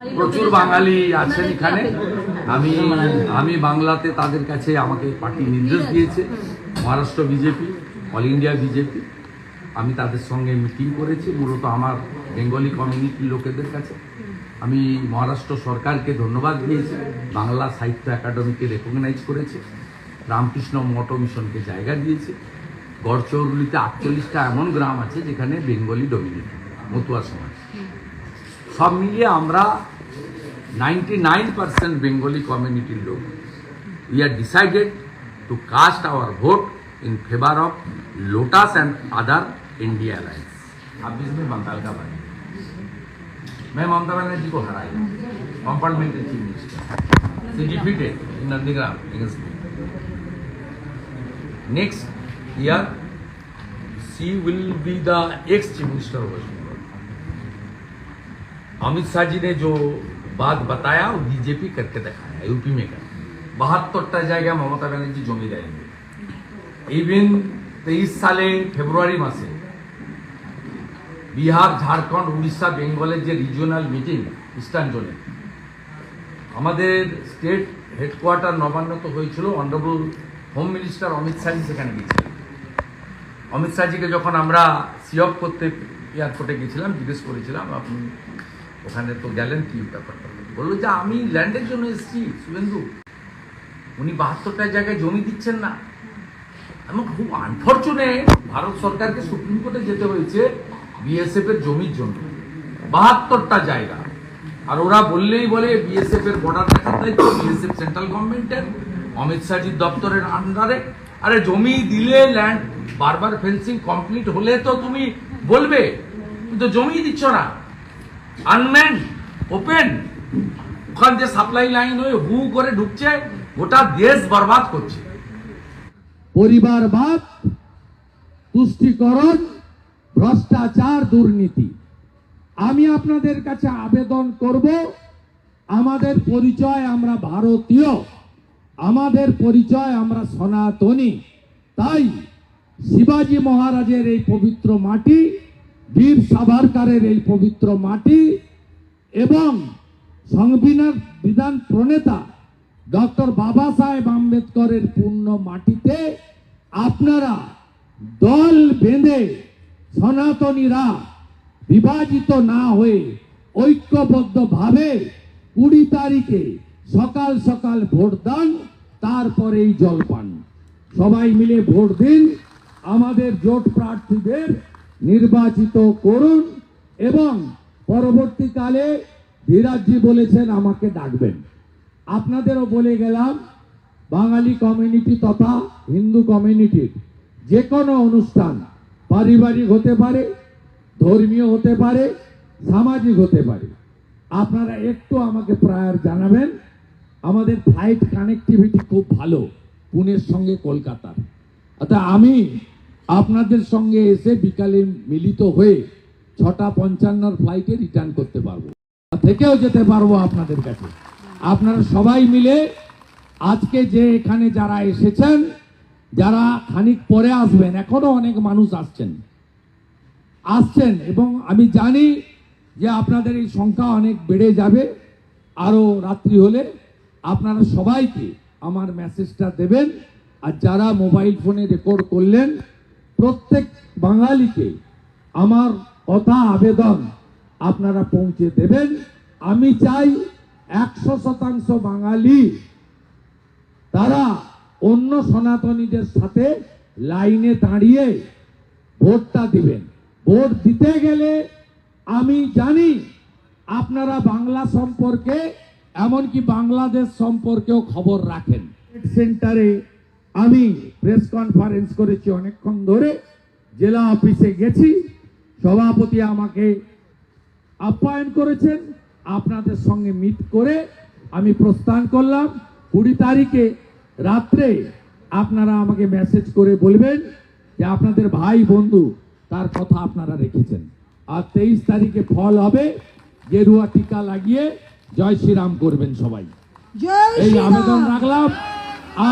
প্রচুর বাঙালি আছেন এখানে। আমি আমি বাংলাতে তাদের কাছে আমাকে পার্টি নির্দেশ দিয়েছে। Maharashtra BJP, all India BJP. আমি তাদের সঙ্গে মিটিং করেছি, মূলত আমার বেঙ্গলি কমিউনিটির লোকেদের কাছে। আমি মহারাষ্ট্র সরকারকে ধন্যবাদ দিয়েছি। বাংলা সাহিত্য একাডেমিকে রেকগনাইজ করেছে। রামকৃষ্ণ মঠ মিশনকে জায়গা দিয়েছে। গড়চৌরুলিতে আটচল্লিশটা এমন গ্রাম আছে যেখানে বেঙ্গলি ডমিনেট মতুয়া সমাজ। সব মিলিয়ে আমরা নাইনটি নাইন পার্সেন্ট বেঙ্গলি কমিউনিটির লোক we are decided to cast our vote in favour of lotus and other India alliance अब इसमें बंगाल का बने मैं ममता बनर्जी को हराई compartmental chief minister she defeated in Nandigram against me next year she will be the ex chief minister of West Bengal Amit Shah ji ने जो बात बताया वो बीजेपी करके दिखाया यूपी में कर বাহাত্তরটা জায়গায় মমতা ব্যানার্জি জমি দেয়নি ইভিন তেইশ সালে ফেব্রুয়ারি মাসে বিহার ঝাড়খণ্ড উড়িষ্যা বেঙ্গলের যে রিজিওনাল মিটিং ইস্টার্ন জোনে আমাদের স্টেট হেডকোয়ার্টার নবান্নত হয়েছিল honourable home minister Amit Shahji সেখানে গিয়েছিলেন অমিত শাহজিকে যখন আমরা সিঅফ করতে এয়ারপোর্টে গেছিলাম জিজ্ঞেস করেছিলাম আপনি ওখানে তো গেলেন কি ব্যাপারটা বলল যে আমি ল্যান্ডের জন্য এসেছি, শুভেন্দু। উনি বাহাত্তরটা জায়গায় জমি দিচ্ছেন না। এবং খুব আনফর্চুনেট ভারত সরকারকে সুপ্রিম কোর্টে যেতে হয়েছে বিএসএফ এর জমির জন্য। বাহাত্তরটা জায়গা। আর ওরা বললেই বলে বিএসএফ এর বর্ডার দেখার দায়িত্ব বিএসএফ সেন্ট্রাল গভর্নমেন্টের অমিত শাহজির দপ্তরের আন্ডারে আরে জমি দিলে ল্যান্ড বারবার ফেন্সিং কমপ্লিট হলে তো তুমি বলবে কিন্তু জমি দিচ্ছ না। আনম্যান ওপেন ওখান যে সাপ্লাই লাইন হয়ে হু করে ঢুকছে, গোটা দেশ বরবাদ করছে। পরিবারবাদ, তুষ্টিকরণ, ভ্রষ্টাচার, দুর্নীতি। আমি আপনাদের কাছে আবেদন করব, আমাদের পরিচয় আমরা ভারতীয়, আমাদের পরিচয় আমরা সনাতনী। তাই শিবাজি মহারাজের এই পবিত্র মাটি বীর সাভারকারের এই পবিত্র মাটি এবং সংবিধান বিধান প্রণেতা ডক্টর বাবা সাহেব আম্বেদকরের পূর্ণ মাটিতে আপনারা দল বেঁধে সনাতনীরা বিভাজিত না হয়ে ঐক্যবদ্ধভাবে কুড়ি তারিখে সকাল সকাল ভোট দান, তারপরেই জলপান সবাই মিলে ভোট দিন। আমাদের জোট প্রার্থীদের নির্বাচিত করুন এবং পরবর্তীকালে ধীরাজজি বলেছেন আমাকে ডাকবেন। আপনাদেরও বলে গেলাম, বাঙালি কমিউনিটি তথা হিন্দু কমিউনিটির যে কোনো অনুষ্ঠান পারিবারিক হতে পারে, ধর্মীয় হতে পারে, সামাজিক হতে পারে। আপনারা একটু আমাকে প্রায়র জানাবেন, আমাদের ফ্লাইট কানেক্টিভিটি খুব ভালো, পুনের সঙ্গে কলকাতার। অর্থাৎ আমি আপনাদের সঙ্গে এসে বিকালে মিলিত হয়ে ছটা পঞ্চান্নর ফ্লাইটে রিটার্ন করতে পারব। থেকেও যেতে পারব আপনাদের কাছে। আপনারা সবাই মিলে আজকে যে এখানে যারা এসেছেন, যারা খানিক পরে আসবেন, এখনও অনেক মানুষ আসছেন। আসছেন এবং আমি জানি যে আপনাদের এই সংখ্যা অনেক বেড়ে যাবে। আরও রাত্রি হলে আপনারা সবাইকে আমার মেসেজটা দেবেন। আর যারা মোবাইল ফোনে রেকর্ড করলেন প্রত্যেক বাঙালিকে আমার কথা আবেদন আপনারা পৌঁছে দেবেন। আমি চাই একশো শতাংশ বাঙালি তারা অন্য সনাতনীদের সাথে লাইনে দাঁড়িয়ে ভোটটা দিবেন। ভোট দিতে গেলে আমি জানি আপনারা বাংলা সম্পর্কে, এমনকি বাংলাদেশ সম্পর্কেও খবর রাখেন। সেন্টারে আমি প্রেস কনফারেন্স করেছি অনেকক্ষণ ধরে জেলা অফিসে গেছি সভাপতি আমাকে আপ্যায়ন করেছেন আপনাদের সঙ্গে মিট করে আমি প্রস্থান করলাম। কুড়ি তারিখে রাত্রে আপনারা আমাকে মেসেজ করে বলবেন যে আপনাদের ভাই বন্ধু তার কথা আপনারা রেখেছেন। আর তেইশ তারিখে ফল হবে গেরুয়া টিকা লাগিয়ে জয় শ্রীরাম করবেন সবাই। এই আবেদন রাখলাম।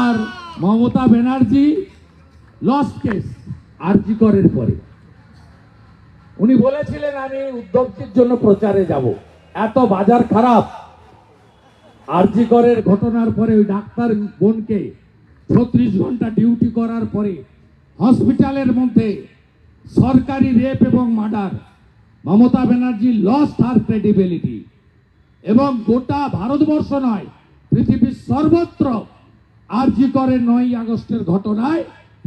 আর Mamata Banerjee lost case RG করের পরে। উনি বলেছিলেন, আমি উদ্যোগটির জন্য প্রচারে যাব। এত বাজার খারাপ। আরজি করের ঘটনার পরে ওই ডাক্তার বোনকে ছত্রিশ ঘণ্টা ডিউটি করার পরে হসপিটালের মধ্যে সরকারি রেপ এবং murder Mamata Banerjee lost her credibility এবং গোটা ভারতবর্ষ নয়, পৃথিবীর সর্বত্র আরজি করে নয় আগস্টের ঘটনায়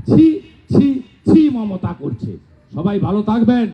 ছি ছি ছি মমতা করছে। সবাই ভালো থাকবেন।